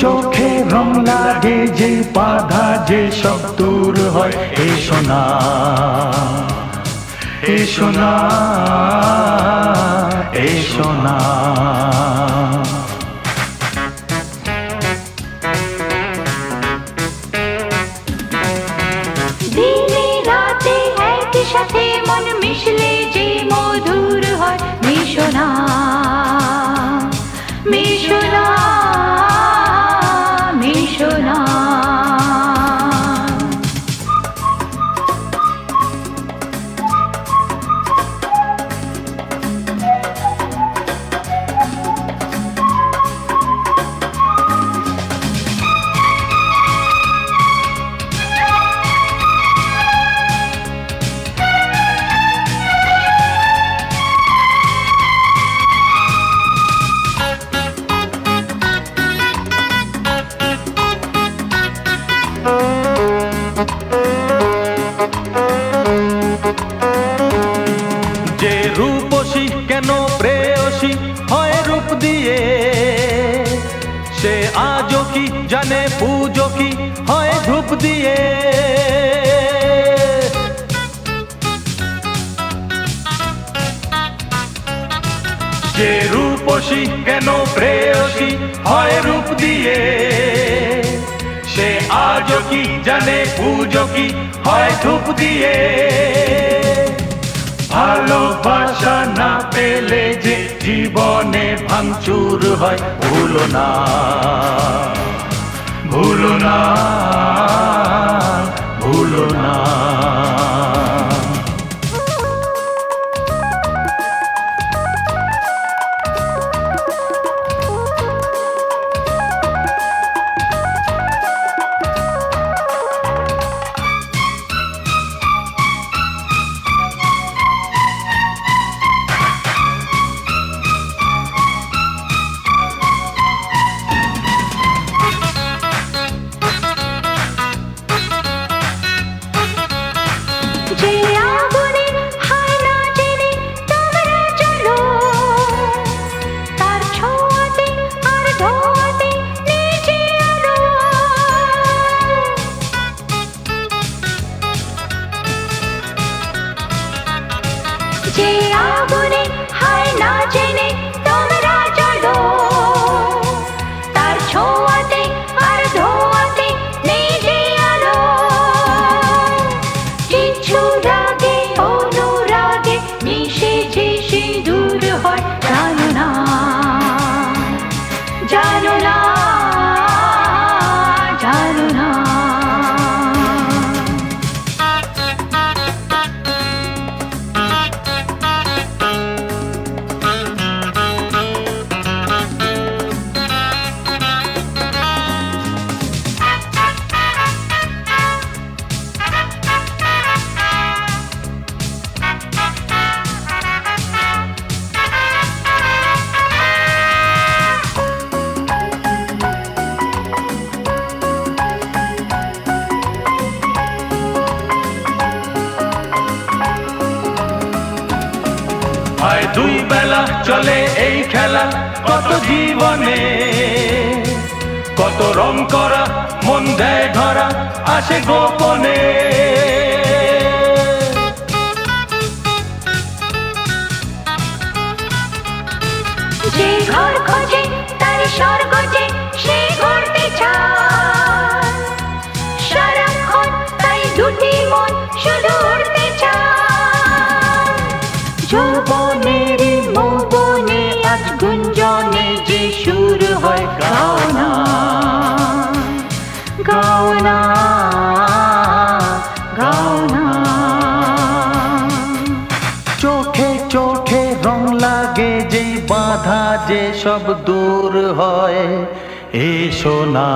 চোখে রং লাগে যে বাধা, যে সব দূর হয়। এ সোনা এ সোনা এ সোনা। সাথে মন মিশলে যে মধুর হয়। মিশনা যে রূপসী কেন প্রেয়সী হয় রূপ দিয়ে? সে আজও কি জানে পুজো কি হয় ধূপ দিয়ে? যে রূপসী কেন প্রেয়সী হয় রূপ দিয়ে? আজও জানে, পুজো হয় ধূপ দিয়ে? ভালোবাসা না পেলে যে জীবনে ভাঙচুর হয়, ভুলো না। ভুলো না ভুলো না। যে হয় দুই বেলা চলে এই খেলা, কত জীবনে। কত রং করা, মন দেয় ধরা, আসে গোপনে। যে ঘর খোঁজে তার স্বর্গ যে বাধা যে সব দূর হয় এসো না।